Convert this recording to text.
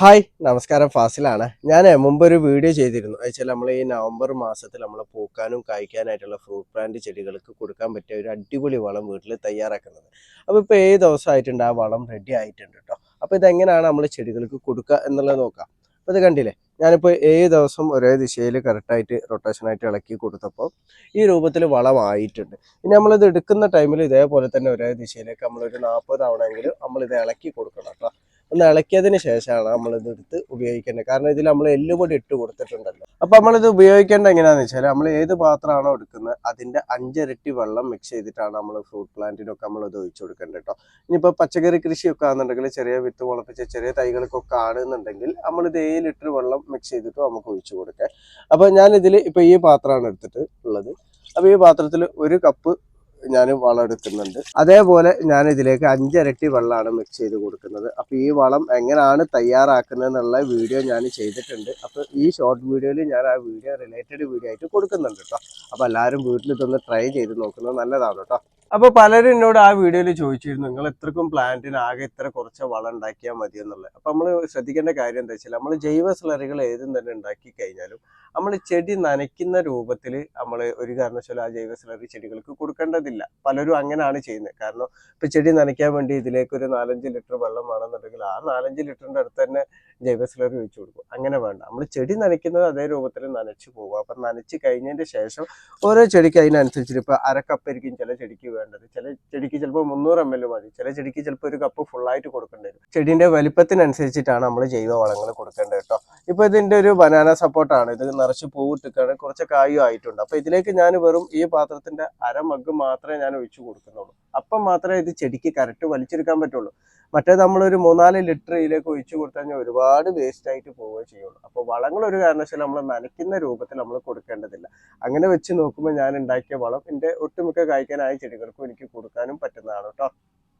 Hi നമസ്കാരം. ഫാസിലാണ്. ഞാൻ മുമ്പ് ഒരു വീഡിയോ ചെയ്തിരുന്നു. വെച്ചാൽ നമ്മൾ ഈ നവംബർ മാസത്തിൽ നമ്മൾ പൂക്കാനും കായ്ക്കാനായിട്ടുള്ള ഫ്രൂട്ട് പ്ലാന്റ് ചെടികൾക്ക് കൊടുക്കാൻ പറ്റിയ ഒരു അടിപൊളി വളം വീട്ടിൽ തയ്യാറാക്കുന്നത്. അപ്പോൾ ഇപ്പോൾ ഏത് ദിവസമായിട്ടുണ്ട് ആ വളം റെഡി ആയിട്ടുണ്ട് കേട്ടോ അപ്പോൾ ഇതെങ്ങനെയാണ് നമ്മൾ ചെടികൾക്ക് കൊടുക്കുക എന്നുള്ളത് നോക്കാം. അപ്പോൾ ഇത് കണ്ടില്ലേ? ഞാനിപ്പോൾ ഏഴ് ദിവസം ഒരേ ദിശയിൽ കറക്റ്റായിട്ട് റൊട്ടേഷനായിട്ട് ഇളക്കി കൊടുത്തപ്പോൾ ഈ രൂപത്തിൽ വളമായിട്ടുണ്ട്. ഇനി നമ്മളിത് എടുക്കുന്ന ടൈമിൽ ഇതേപോലെ തന്നെ ഒരേ ദിശയിലേക്ക് നമ്മളൊരു നാൽപ്പത് തവണയെങ്കിലും നമ്മളിത് ഇളക്കി കൊടുക്കണം കേട്ടോ ഒന്ന് ഇളക്കിയതിന് ശേഷമാണ് നമ്മളിത് എടുത്ത് ഉപയോഗിക്കേണ്ടത്. കാരണം ഇതിൽ നമ്മൾ എല്ലുപൊടി ഇട്ട് കൊടുത്തിട്ടുണ്ടല്ലോ. അപ്പൊ നമ്മളിത് ഉപയോഗിക്കേണ്ട എങ്ങനെയാന്ന് വെച്ചാൽ നമ്മൾ ഏത് പാത്രമാണോ എടുക്കുന്നത് അതിന്റെ അഞ്ചിരട്ടി വെള്ളം മിക്സ് ചെയ്തിട്ടാണ് നമ്മൾ ഫ്രൂട്ട് പ്ലാന്റിനൊക്കെ നമ്മൾ ഇത് ഒഴിച്ചു കൊടുക്കേണ്ടത് കേട്ടോ ഇനിയിപ്പോൾ പച്ചക്കറി കൃഷിയൊക്കെ ആണെന്നുണ്ടെങ്കിൽ ചെറിയ വിത്ത് മുളപ്പിച്ച ചെറിയ തൈകൾക്കൊക്കെ ആണെന്നുണ്ടെങ്കിൽ നമ്മൾ ഇത് ഏഴ് ലിറ്റർ വെള്ളം മിക്സ് ചെയ്തിട്ട് നമുക്ക് ഒഴിച്ചു കൊടുക്കാം. അപ്പൊ ഞാനിതിൽ ഇതിൽ ഇപ്പൊ ഈ പാത്രമാണ് എടുത്തിട്ട് ഉള്ളത്. അപ്പൊ ഈ പാത്രത്തിൽ ഒരു കപ്പ് ഞാൻ വളം എടുക്കുന്നുണ്ട്. അതേപോലെ ഞാൻ ഇതിലേക്ക് അഞ്ചരട്ടി വെള്ളമാണ് മിക്സ് ചെയ്ത് കൊടുക്കുന്നത്. അപ്പോൾ ഈ വളം എങ്ങനെയാണ് തയ്യാറാക്കുന്നത് എന്നുള്ള വീഡിയോ ഞാൻ ചെയ്തിട്ടുണ്ട്. അപ്പോൾ ഈ ഷോർട്ട് വീഡിയോയിൽ ഞാൻ ആ വീഡിയോ റിലേറ്റഡ് വീഡിയോ ആയിട്ട് കൊടുക്കുന്നുണ്ട് കേട്ടോ അപ്പോൾ എല്ലാവരും വീട്ടിൽ ഇതൊന്ന് ട്രൈ ചെയ്ത് നോക്കുന്നത് നല്ലതാണ് കേട്ടോ അപ്പോൾ പലരും എന്നോട് ആ വീഡിയോയിൽ ചോദിച്ചിരുന്നു നിങ്ങൾ ഇത്രക്കും പ്ലാന്റിന് ആകെ ഇത്ര കുറച്ച് വളം ഉണ്ടാക്കിയാൽ മതി എന്നുള്ളത്? അപ്പോൾ നമ്മൾ ശ്രദ്ധിക്കേണ്ട കാര്യം എന്താ വെച്ചാൽ നമ്മൾ ജൈവ സ്ലറികൾ ഏതും തന്നെ ഉണ്ടാക്കി കഴിഞ്ഞാലും നമ്മൾ ചെടി നനയ്ക്കുന്ന രൂപത്തിൽ നമ്മൾ ഒരു കാരണവശാലും ആ ജൈവ സ്ലറി ചെടികൾക്ക് കൊടുക്കേണ്ടതില്ല. പലരും അങ്ങനെയാണ് ചെയ്യുന്നത്. കാരണം ഇപ്പൊ ചെടി നനയ്ക്കാൻ വേണ്ടി ഇതിലേക്ക് ഒരു നാലഞ്ച് ലിറ്റർ വെള്ളം വേണമെന്നുണ്ടെങ്കിൽ ആ നാലഞ്ച് ലിറ്ററിന്റെ അടുത്ത് തന്നെ ജൈവ സ്ലറി ഒഴിച്ചു കൊടുക്കും. അങ്ങനെ വേണ്ട. നമ്മൾ ചെടി നനയ്ക്കുന്നത് അതേ രൂപത്തിൽ നനച്ചു പോകും അപ്പൊ നനച്ച് കഴിഞ്ഞതിന് ശേഷം ഓരോ ചെടിക്ക് അതിനനുസരിച്ചിട്ട് ഇപ്പൊ അര കപ്പായിരിക്കും ചില ചെടിക്ക് വേണ്ടത്. ചില ചെടിക്ക് ചിലപ്പോൾ മുന്നൂറ് എം എൽ മതി. ചില ചെടിക്ക് ചിലപ്പോൾ ഒരു കപ്പ് ഫുള്ളായിട്ട് കൊടുക്കേണ്ടി വരും. ചെടിന്റെ വലിപ്പത്തിനനുസരിച്ചിട്ടാണ് നമ്മൾ ജൈവ വളങ്ങൾ കൊടുക്കേണ്ടത് കേട്ടോ. ഇപ്പൊ ഇതിന്റെ ഒരു ബനാന സപ്പോർട്ടാണ് ഇത് നിറച്ച് പൂവിട്ടിക്കാണ് കുറച്ച് കായും ആയിട്ടുണ്ട്. അപ്പോൾ ഇതിലേക്ക് ഞാൻ വെറും ഈ പാത്രത്തിന്റെ അര മഗ് മാത്രമേ ഞാൻ ഒഴിച്ചു കൊടുക്കുന്നുള്ളൂ. അപ്പം മാത്രമേ ഇത് ചെടിക്ക് കറക്റ്റ് വലിച്ചെടുക്കാൻ പറ്റുള്ളൂ. മറ്റേ നമ്മളൊരു മൂന്നാൽ ലിറ്റർ ഇതിലേക്ക് ഒഴിച്ചു കൊടുത്തു കഴിഞ്ഞാൽ ഒരുപാട് വേസ്റ്റ് ആയിട്ട് പോവുകയെ ചെയ്യുള്ളൂ. അപ്പോൾ വളങ്ങൾ ഒരു കാരണവശാലും നമ്മൾ നനയ്ക്കുന്ന രൂപത്തിൽ നമ്മൾ കൊടുക്കേണ്ടതില്ല. അങ്ങനെ വെച്ച് നോക്കുമ്പോൾ ഞാൻ ഉണ്ടാക്കിയ വളം എന്റെ ഒട്ടുമിക്ക കായ്ക്കാനായ ചെടികൾക്കും എനിക്ക് കൊടുക്കാനും പറ്റുന്നതാണ് കേട്ടോ